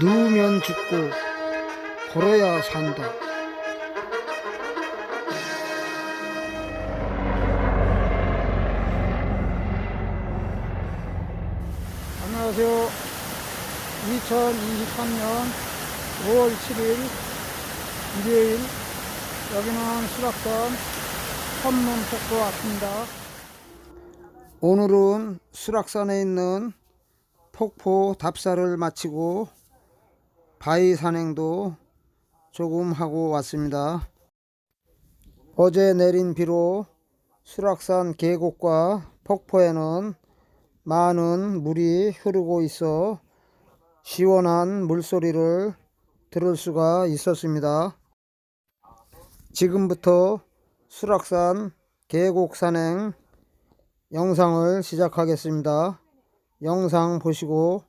누우면 죽고 걸어야 산다. 안녕하세요. 2023년 5월 7일 일요일 여기는 수락산 선문폭포 앞입니다. 오늘은 수락산에 있는 폭포 답사를 마치고 바위 산행도 조금 하고 왔습니다. 어제 내린 비로 수락산 계곡과 폭포에는 많은 물이 흐르고 있어 시원한 물소리를 들을 수가 있었습니다. 지금부터 수락산 계곡 산행 영상을 시작하겠습니다. 영상 보시고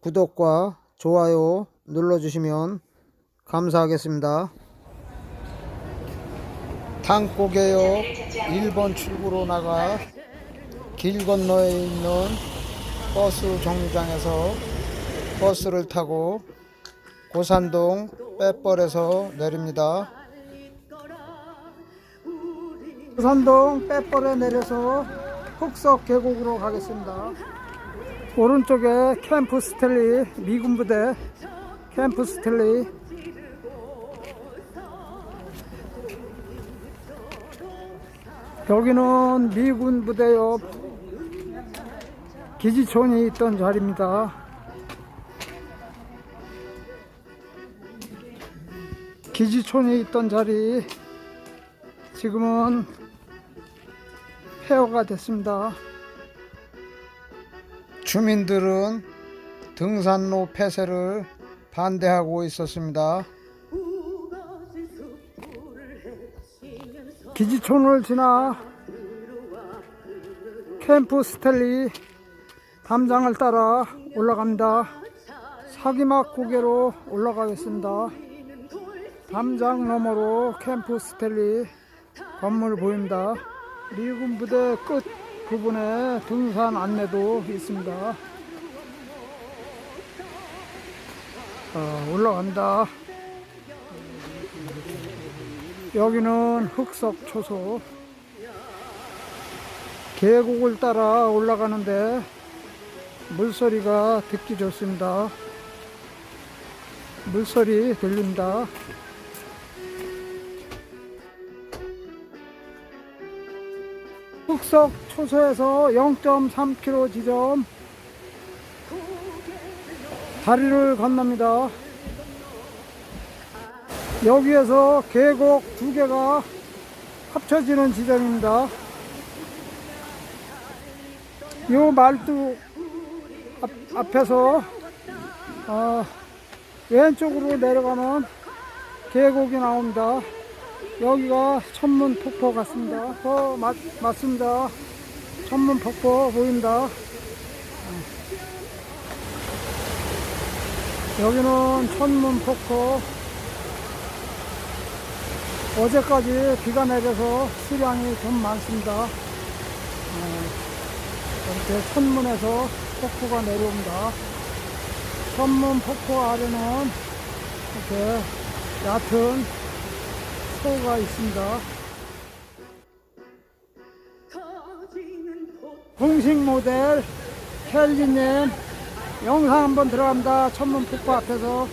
구독과 좋아요 눌러주시면 감사하겠습니다. 당고개역 1번 출구로 나가 길 건너에 있는 버스 정류장에서 버스를 타고 고산동 빼벌에서 내립니다. 고산동 빼벌에 내려서 흑석 계곡으로 가겠습니다. 오른쪽에 캠프 스텔리 미군 부대 캠프 스텔리 여기는 미군 부대 옆 기지촌이 있던 자리입니다. 기지촌이 있던 자리 지금은 폐허가 됐습니다. 주민들은 등산로 폐쇄를 반대하고 있었습니다. 기지촌을 지나 캠프 스텔리 담장을 따라 올라갑니다. 사기막 고개로 올라가겠습니다. 담장 너머로 캠프 스텔리 건물 보입니다. 미군 부대 끝 부분에 등산 안내도 있습니다. 어, 올라간다. 여기는 흑석 초소. 계곡을 따라 올라가는데 물소리가 듣기 좋습니다. 물소리 들린다. 흑석 초소에서 0.3km 지점 다리를 건넙니다. 여기에서 계곡 두 개가 합쳐지는 지점입니다. 이 말뚝 앞, 앞에서 어, 왼쪽으로 내려가면 계곡이 나옵니다. 여기가 천문 폭포 같습니다. 어, 맞, 맞습니다. 천문 폭포 보인다. 여기는 천문 폭포. 어제까지 비가 내려서 수량이 좀 많습니다. 어, 이렇게 천문에서 폭포가 내려옵니다. 천문 폭포 아래는 이렇게 얕은 소가 있습니다. 공식 모델 켈리님 영상 한번 들어갑니다. 천문 폭포 앞에서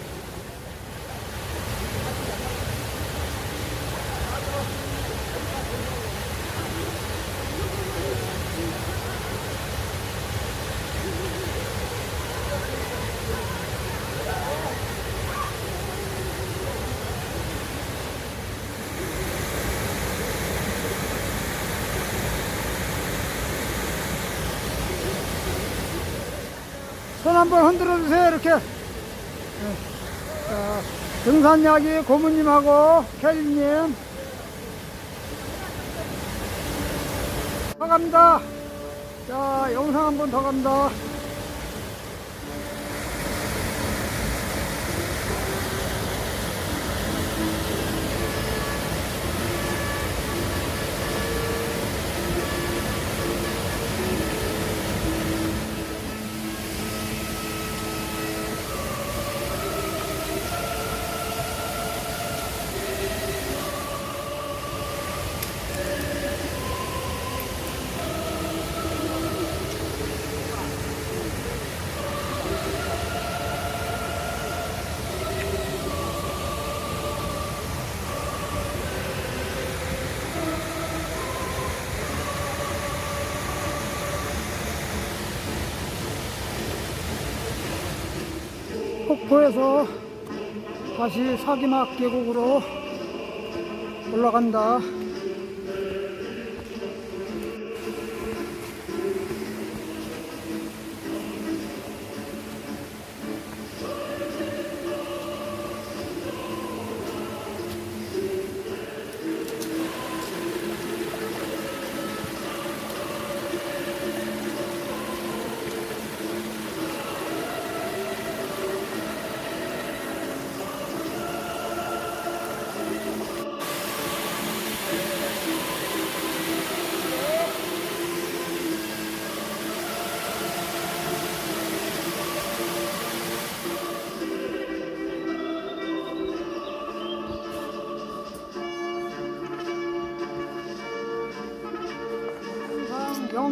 한번 흔들어 주세요. 이렇게. 네. 자, 등산야기 고모님하고 켈리님. 더 갑니다. 자 영상 한 번 더 갑니다 폭포에서 다시 사기막 계곡으로 올라간다.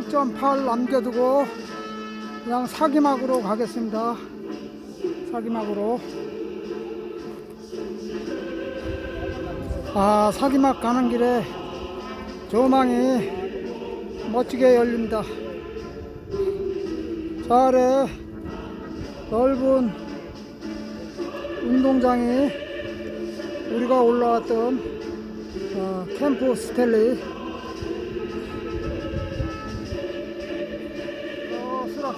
0.8 남겨두고 그냥 사기막으로 가겠습니다. 사기막으로. 아, 사기막 가는 길에 조망이 멋지게 열립니다. 저 아래 넓은 운동장이 우리가 올라왔던 어, 캠프 스텔리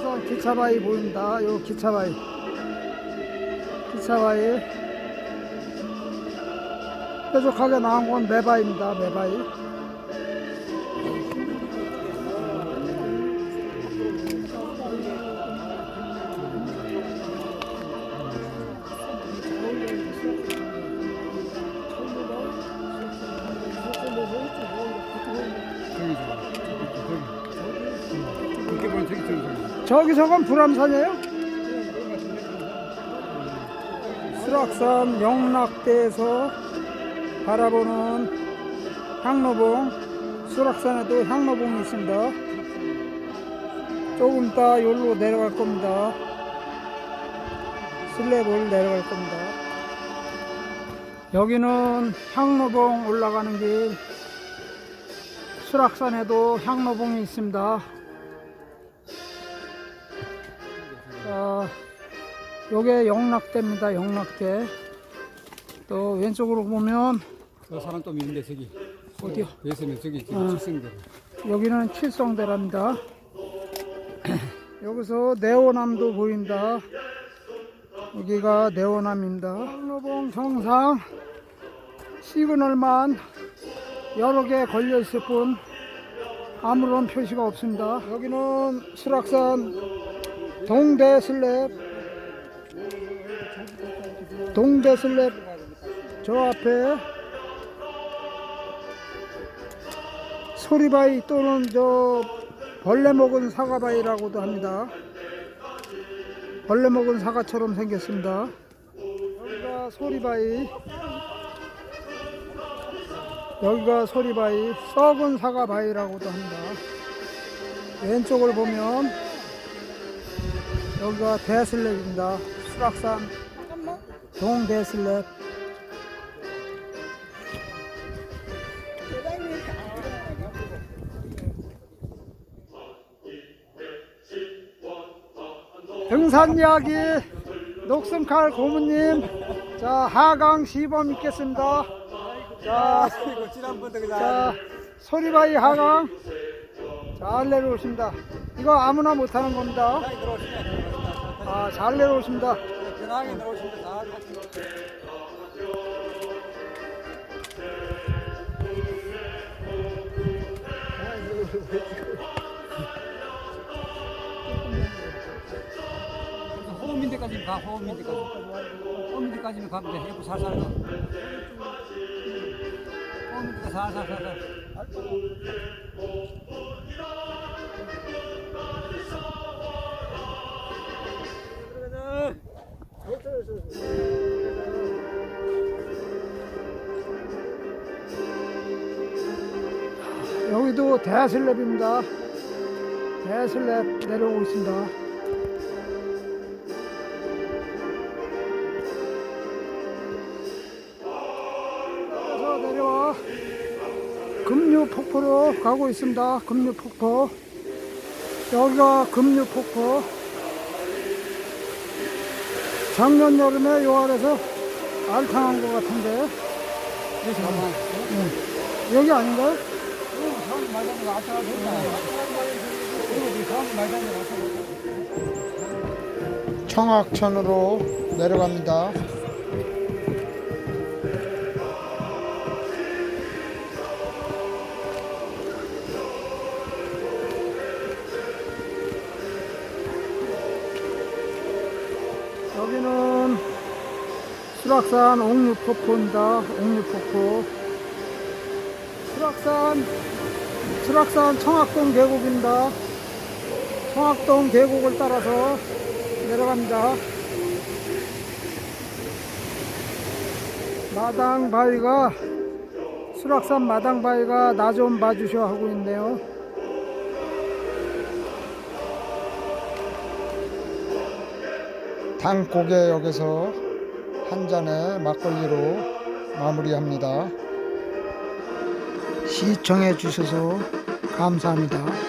어, 수락산 기차바위 보입니다. 요 기차바위. 기차바위. 뾰족하게 나온 건 매바위입니다. 매바위. 저기 저건 불암산이에요? 수락산 영락대에서 바라보는 향로봉 수락산에도 향로봉이 있습니다. 조금 이따 여기로 내려갈 겁니다. 슬랩을 내려갈 겁니다. 여기는 향로봉 올라가는 길. 수락산에도 향로봉이 있습니다 요게 영락대입니다. 영락대. 또 왼쪽으로 보면 저 사람 또 있는데 저기 어디요? 배에서는 저기 어. 지금 칠성대로 여기는 칠성대랍니다. 여기서 네오남도 보인다. 여기가 네오남입니다. 항로봉 정상 시그널만 여러 개 걸려 있을 뿐 아무런 표시가 없습니다. 여기는 수락산 동대 슬랩 동대 슬랩 저 앞에 소리바위 또는 저 벌레 먹은 사과바위라고도 합니다. 벌레 먹은 사과처럼 생겼습니다. 여기가 소리바위. 여기가 소리바위, 썩은 사과바위라고도 합니다. 왼쪽을 보면 여기가 대슬랩입니다. 수락산 동대슬랩. 등산 이야기 녹슨칼 고모님. 자 하강 시범 있겠습니다. 자 소리바위 하강. 잘 내려오십니다. 이거 아무나 못하는 겁니다. 아, 잘 내려오십니다 편하게 들어오시면 다. 호흡민대까지 가 호흡민대까지. 호흡민대까지는 가면 돼 이거 살살 가. 호흡민대가 살살살살 대슬랩입니다. 대슬랩 내려오고 있습니다. 내려와. 금류 폭포로 가고 있습니다. 금류 폭포. 여기가 금류 폭포. 작년 여름에 요 아래서 알탕한 것 같은데. 가만. 여기 아닌가요? 청학천으로 내려갑니다. 여기는 수락산 옥류폭포입니다. 옥류폭포. 수락산, 수락산 청학동 계곡입니다. 청학동 계곡을 따라서 내려갑니다. 마당 바위가 수락산 마당 바위가 나 좀 봐주셔 하고 있네요. 당 고개역에서 한 잔의 막걸리로 마무리합니다. 시청해 주셔서 감사합니다.